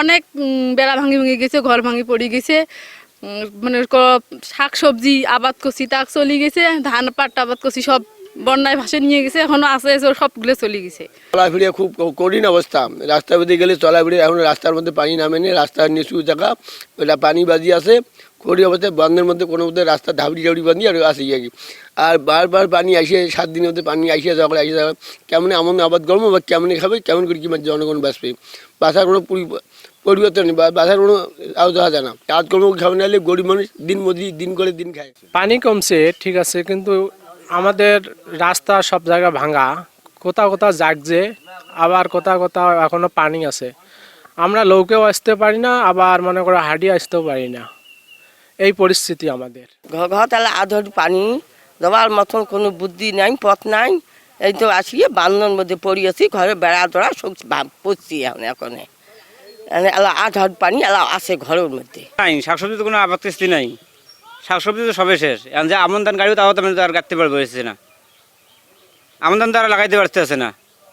অনেক বেড়া ভাঙি ভেঙে গেছে, ঘর ভাঙি পড়ে গেছে। মানে শাক সবজি আবাদ করছি তাক চলে গেছে, ধান পাট আবাদ করছি সব বন্যায় ভাসে নিয়ে গেছে, এখনও আছে সবগুলো চলে গেছে। চলাফিরে খুব কঠিন অবস্থা। রাস্তা বেঁধে গেলে চলাফিরে, এখন রাস্তার মধ্যে পানি নামেনি, রাস্তার নিচু জায়গা, ওটা পানি বাজি আছে। কঠিন অবস্থায় বন্ধের মধ্যে কোনো মধ্যে রাস্তা ধাবড়ি ধাবড়ি বাঁধি আর আসে আর আর বারবার পানি আসে সাত দিনের মধ্যে পানি আসে করে আসে যাবে কেমন এমন আবাদ করব বা কেমনে খাবে, কেমন করে কি জনগণ বাঁচবে? বাসার কোনো পরিবর্তন বাসার কোনো আওতা যায় না। কাজকর্ম খাবে না গরিব মানুষ দিন মজুরি দিন করে দিন খায়। পানি কমছে ঠিক আছে কিন্তু আমাদের রাস্তা সব জায়গা ভাঙা। কোথাও কোথাও জাগছে আবার কোথাও কোথাও এখনও পানি আছে। আমরা লৌকেও আসতে পারি না আবার মনে করো হাঁটি আসতেও পারি না। এই পরিস্থিতি আমাদের। ঘর ঘর তাহলে আধর পানি দেওয়ার মতন কোনো বুদ্ধি নাই পথ নাই। এই তো আসিয়ে বান্ধন মধ্যে পড়ি আছি ঘরে বেড়া দড়া সব পড়ছি এখন এখন। এলা হাত পানি এলা আছে ঘরের মধ্যে। নাই শাকসবজি তো কোনো আপত্তি নাই। শাকসবজি তো সবে শেষ। এখন যে আমন ধান গাড়িও তাও তো আর কাটতে পারব না। আমন ধান তো আর লাগাইতে পারতেছে না।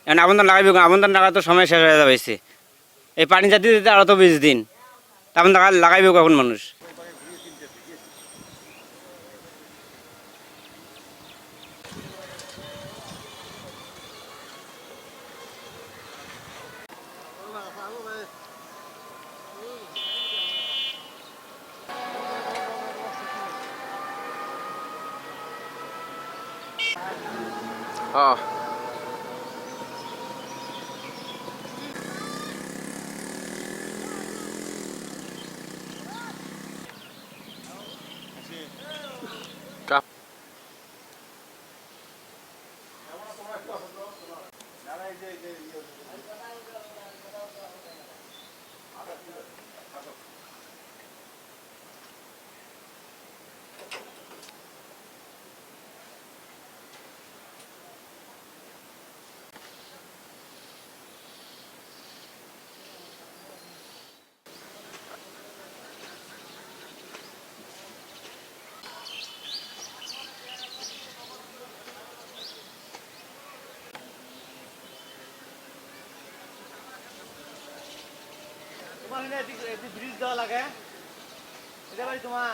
এখন আমন ধান লাগাইবে? আমন ধান লাগাতে সময় শেষ হয়ে যাবে এই পানি জাতি দিতে আরও তো বিশ দিন। আমন ধান লাগাইবে কখন মানুষ? Oh. তোমার ব্রিজ দেওয়া লাগে। এটা বাড়ি তোমার